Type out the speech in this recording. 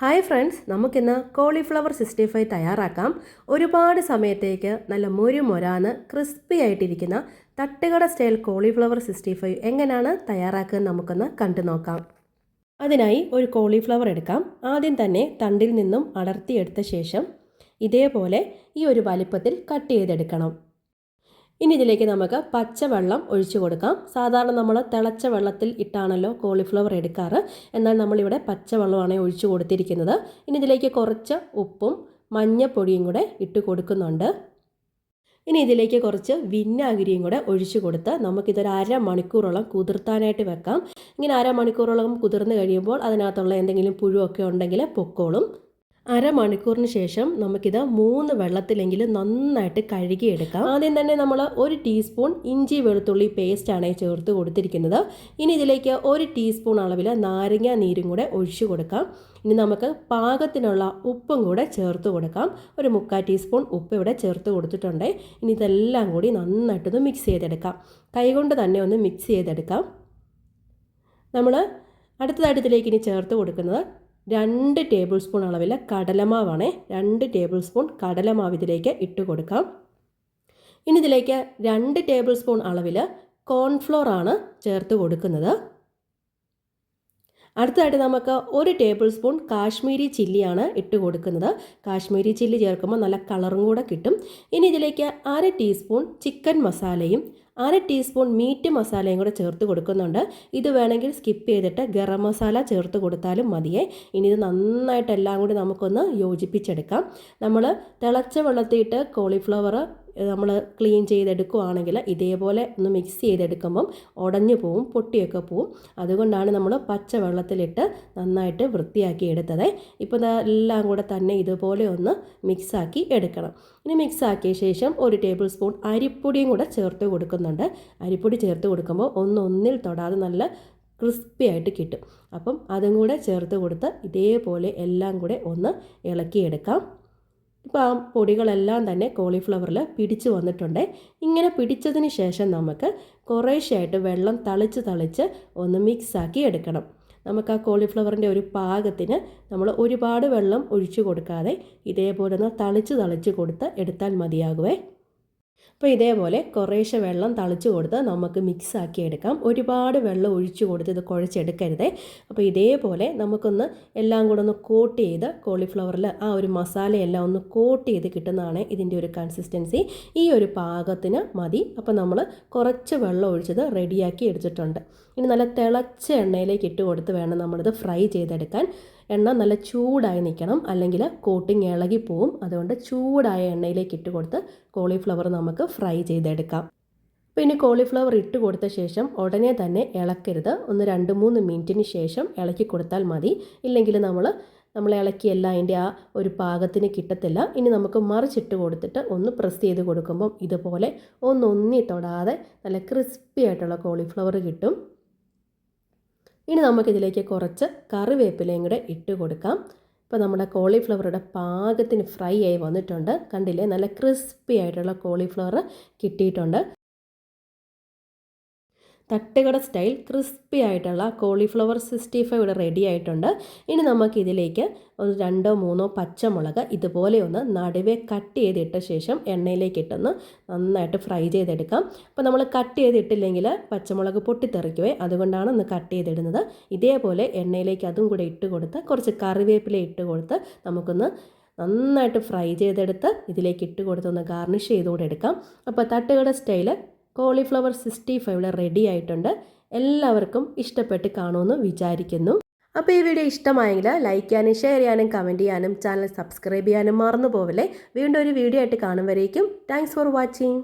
Hi friends നമുക്കിന്ന് cauliflower sixty five തയ്യാറാക്കാം. ഒരുപാട് സമയത്തേക്ക് നല്ല മൊരു മൊരാന്ന് ക്രിസ്പി ആയിട്ടിരിക്കുന്ന തട്ടുകട സ്റ്റൈൽ കോളിഫ്ലവർ സിക്സ്റ്റി ഫൈവ് എങ്ങനെയാണ് തയ്യാറാക്കുക നമുക്കൊന്ന് കണ്ടു നോക്കാം. അതിനായി ഒരു കോളിഫ്ലവർ എടുക്കാം. ആദ്യം തന്നെ തണ്ടിൽ നിന്നും അടർത്തിയെടുത്ത ശേഷം ഇതേപോലെ ഈ ഒരു വലിപ്പത്തിൽ കട്ട് ചെയ്തെടുക്കണം. ഇനി ഇതിലേക്ക് നമുക്ക് പച്ചവെള്ളം ഒഴിച്ചു കൊടുക്കാം. സാധാരണ നമ്മൾ തിളച്ച വെള്ളത്തിൽ ഇട്ടാണല്ലോ കോളിഫ്ലവർ എടുക്കാറ്. എന്നാൽ നമ്മളിവിടെ പച്ചവെള്ളമാണ് ഒഴിച്ചു കൊടുത്തിരിക്കുന്നത്. ഇനി ഇതിലേക്ക് കുറച്ച് ഉപ്പും മഞ്ഞപ്പൊടിയും കൂടെ ഇട്ട് കൊടുക്കുന്നുണ്ട്. ഇനി ഇതിലേക്ക് കുറച്ച് വിന്നാഗിരിയും കൂടെ ഒഴിച്ചു കൊടുത്ത് നമുക്കിതൊരു അരമണിക്കൂറോളം കുതിർത്താനായിട്ട് വെക്കാം. ഇങ്ങനെ അരമണിക്കൂറോളം കുതിർന്ന് കഴിയുമ്പോൾ അതിനകത്തുള്ള എന്തെങ്കിലും പുഴുവൊക്കെ ഉണ്ടെങ്കിൽ പൊക്കോളും. അരമണിക്കൂറിന് ശേഷം നമുക്കിത് മൂന്ന് വെള്ളത്തിലെങ്കിലും നന്നായിട്ട് കഴുകിയെടുക്കാം. ആദ്യം തന്നെ നമ്മൾ ഒരു ടീസ്പൂൺ ഇഞ്ചി വെളുത്തുള്ളി പേസ്റ്റാണ് ചേർത്ത് കൊടുത്തിരിക്കുന്നത്. ഇനി ഇതിലേക്ക് ഒരു ടീസ്പൂൺ അളവിൽ നാരങ്ങ നീരും കൂടെ ഒഴിച്ചു കൊടുക്കാം. ഇനി നമുക്ക് പാകത്തിനുള്ള ഉപ്പും കൂടെ ചേർത്ത് കൊടുക്കാം. ഒരു മുക്കാൽ ടീസ്പൂൺ ഉപ്പ് ഇവിടെ ചേർത്ത് കൊടുത്തിട്ടുണ്ട്. ഇനി ഇതെല്ലാം കൂടി നന്നായിട്ടൊന്ന് മിക്സ് ചെയ്തെടുക്കാം. കൈകൊണ്ട് തന്നെ ഒന്ന് മിക്സ് ചെയ്തെടുക്കാം. നമ്മൾ അടുത്തതായിട്ട് ഇതിലേക്ക് ഇനി ചേർത്ത് കൊടുക്കുന്നത് രണ്ട് ടേബിൾ സ്പൂൺ അളവിൽ കടലമാവാണേ. രണ്ട് ടേബിൾ സ്പൂൺ കടലമാവ് ഇതിലേക്ക് ഇട്ട് കൊടുക്കാം. ഇനി ഇതിലേക്ക് രണ്ട് ടേബിൾ സ്പൂൺ അളവിൽ കോൺഫ്ലോർ ആണ് ചേർത്ത് കൊടുക്കുന്നത്. അടുത്തതായിട്ട് നമുക്ക് ഒരു ടേബിൾ സ്പൂൺ കാശ്മീരി ചില്ലിയാണ് ഇട്ട് കൊടുക്കുന്നത്. കാശ്മീരി ചില്ലി ചേർക്കുമ്പോൾ നല്ല കളറും കൂടെ കിട്ടും. ഇനി ഇതിലേക്ക് അര ടീസ്പൂൺ ചിക്കൻ മസാലയും അര ടീസ്പൂൺ മീറ്റ് മസാലയും കൂടെ ചേർത്ത് കൊടുക്കുന്നുണ്ട്. ഇത് വേണമെങ്കിൽ സ്കിപ്പ് ചെയ്തിട്ട് ഗരം മസാല ചേർത്ത് കൊടുത്താലും മതിയേ. ഇനി ഇത് നന്നായിട്ട് എല്ലാം കൂടി നമുക്കൊന്ന് യോജിപ്പിച്ചെടുക്കാം. നമ്മൾ തിളച്ച വെള്ളത്തിയിട്ട് കോളിഫ്ലവർ നമ്മൾ ക്ലീൻ ചെയ്തെടുക്കുവാണെങ്കിൽ ഇതേപോലെ ഒന്ന് മിക്സ് ചെയ്തെടുക്കുമ്പം ഉടഞ്ഞു പോവും പൊട്ടിയൊക്കെ പോവും. അതുകൊണ്ടാണ് നമ്മൾ പച്ച വെള്ളത്തിലിട്ട് നന്നായിട്ട് വൃത്തിയാക്കി എടുത്തത്. ഇപ്പോൾ എല്ലാം കൂടെ തന്നെ ഇതുപോലെ ഒന്ന് മിക്സാക്കി എടുക്കണം. ഇനി മിക്സാക്കിയ ശേഷം ഒരു ടേബിൾ സ്പൂൺ അരിപ്പൊടിയും കൂടെ ചേർത്ത് കൊടുക്കുന്നുണ്ട്. അരിപ്പൊടി ചേർത്ത് കൊടുക്കുമ്പോൾ ഒന്നൊന്നിൽ തൊടാതെ നല്ല ക്രിസ്പി ആയിട്ട് കിട്ടും. അപ്പം അതും കൂടെ ചേർത്ത് കൊടുത്ത് ഇതേപോലെ എല്ലാം കൂടെ ഒന്ന് ഇളക്കിയെടുക്കാം. ഇപ്പോൾ ആ പൊടികളെല്ലാം തന്നെ കോളിഫ്ലവറിൽ പിടിച്ചു വന്നിട്ടുണ്ട്. ഇങ്ങനെ പിടിച്ചതിന് ശേഷം നമുക്ക് കുറേശ്ശായിട്ട് വെള്ളം തളിച്ച് തളിച്ച് ഒന്ന് മിക്സാക്കി എടുക്കണം. നമുക്ക് ആ കോളിഫ്ലവറിന്റെ ഒരു പാകത്തിന് നമ്മൾ ഒരുപാട് വെള്ളം ഒഴിച്ചു കൊടുക്കാതെ ഇതേപോലെ ഒന്ന് തളിച്ച് തളിച്ച് കൊടുത്ത് എടുത്താൽ മതിയാകുവേ. അപ്പോൾ ഇതേപോലെ കുറേശ്ശെ വെള്ളം തളിച്ചു കൊടുത്ത് നമുക്ക് മിക്സ് ആക്കി എടുക്കാം. ഒരുപാട് വെള്ളം ഒഴിച്ചു കൊടുത്ത് ഇത് കുഴച്ചെടുക്കരുതേ. അപ്പോൾ ഇതേപോലെ നമുക്കൊന്ന് എല്ലാം കൂടെ ഒന്ന് കോട്ട് ചെയ്ത് കോളിഫ്ലവറിൽ ആ ഒരു മസാലയെല്ലാം ഒന്ന് കോട്ട് ചെയ്ത് കിട്ടുന്നതാണ് ഇതിന്റെ ഒരു കൺസിസ്റ്റൻസി ഈ ഒരു പാകത്തിന് മതി. അപ്പോൾ നമ്മൾ കുറച്ച് വെള്ളം ഒഴിച്ചത് റെഡിയാക്കി എടുത്തിട്ടുണ്ട്. ഇനി നല്ല തിളച്ച എണ്ണയിലേക്ക് ഇട്ട് കൊടുത്ത് വേണം നമ്മളിത് ഫ്രൈ ചെയ്തെടുക്കാൻ. എണ്ണ നല്ല ചൂടായി നിൽക്കണം. അല്ലെങ്കിൽ കോട്ടിങ് ഇളകി പോവും. അതുകൊണ്ട് ചൂടായ എണ്ണയിലേക്ക് ഇട്ട് കൊടുത്ത് കോളിഫ്ലവർ നമുക്ക് ഫ്രൈ ചെയ്തെടുക്കാം. പിന്നെ കോളിഫ്ലവർ ഇട്ട് കൊടുത്ത ശേഷം ഉടനെ തന്നെ ഇളക്കരുത്. ഒന്ന് രണ്ട് മൂന്ന് മിനിറ്റിന് ശേഷം ഇളക്കി കൊടുത്താൽ മതി. ഇല്ലെങ്കിൽ നമ്മൾ നമ്മൾ ഇളക്കിയല്ല അതിന്റെ ആ ഒരു പാകത്തിന് കിട്ടത്തില്ല. ഇനി നമുക്ക് മറിച്ചിട്ട് കൊടുത്തിട്ട് ഒന്ന് പ്രസ് ചെയ്ത് കൊടുക്കുമ്പം ഇതുപോലെ ഒന്നൊന്നി തൊടാതെ നല്ല ക്രിസ്പി ആയിട്ടുള്ള കോളിഫ്ലവർ കിട്ടും. ഇനി നമുക്കിതിലേക്ക് കുറച്ച് കറിവേപ്പിലയും കൂടെ ഇട്ട് കൊടുക്കാം. ഇപ്പോൾ നമ്മുടെ കോളിഫ്ലവറുടെ പാകത്തിന് ഫ്രൈ ആയി വന്നിട്ടുണ്ട്. കണ്ടില്ലേ? നല്ല ക്രിസ്പി ആയിട്ടുള്ള കോളിഫ്ലവർ കിട്ടിയിട്ടുണ്ട്. തട്ടുകട സ്റ്റൈൽ ക്രിസ്പി ആയിട്ടുള്ള കോളിഫ്ലവർ സിക്സ്റ്റി ഫൈവ് ഇവിടെ റെഡി ആയിട്ടുണ്ട്. ഇനി നമുക്ക് ഇതിലേക്ക് ഒരു രണ്ടോ മൂന്നോ പച്ചമുളക് ഇതുപോലെ ഒന്ന് നടുവേ കട്ട് ചെയ്തിട്ട ശേഷം എണ്ണയിലേക്ക് ഇട്ടൊന്ന് നന്നായിട്ട് ഫ്രൈ ചെയ്തെടുക്കാം. അപ്പോൾ നമ്മൾ കട്ട് ചെയ്തിട്ടില്ലെങ്കിൽ പച്ചമുളക് പൊട്ടിത്തെറിക്കുവേ അതുകൊണ്ടാണ് ഒന്ന് കട്ട് ചെയ്തിടുന്നത്. ഇതേപോലെ എണ്ണയിലേക്ക് അതും കൂടെ ഇട്ട് കൊടുത്ത് കുറച്ച് കറിവേപ്പില ഇട്ട് കൊടുത്ത് നമുക്കൊന്ന് നന്നായിട്ട് ഫ്രൈ ചെയ്തെടുത്ത് ഇതിലേക്ക് ഇട്ട് കൊടുത്തൊന്ന് ഗാർണിഷ് ചെയ്തുകൂടെ എടുക്കാം. അപ്പോൾ തട്ടുകട style cauliflower sixty five ready ആയിട്ടുണ്ട്. എല്ലാവർക്കും ഇഷ്ടപ്പെട്ട് കാണുമെന്ന് വിചാരിക്കുന്നു. അപ്പോൾ ഈ വീഡിയോ ഇഷ്ടമായെങ്കിൽ ലൈക്ക് ചെയ്യാനും ഷെയർ ചെയ്യാനും കമന്റ് ചെയ്യാനും ചാനൽ സബ്സ്ക്രൈബ് ചെയ്യാനും മറന്നു പോവല്ലേ വീണ്ടും ഒരു വീഡിയോ ആയിട്ട് കാണും വരേക്കും താങ്ക്സ് ഫോർ വാച്ചിങ്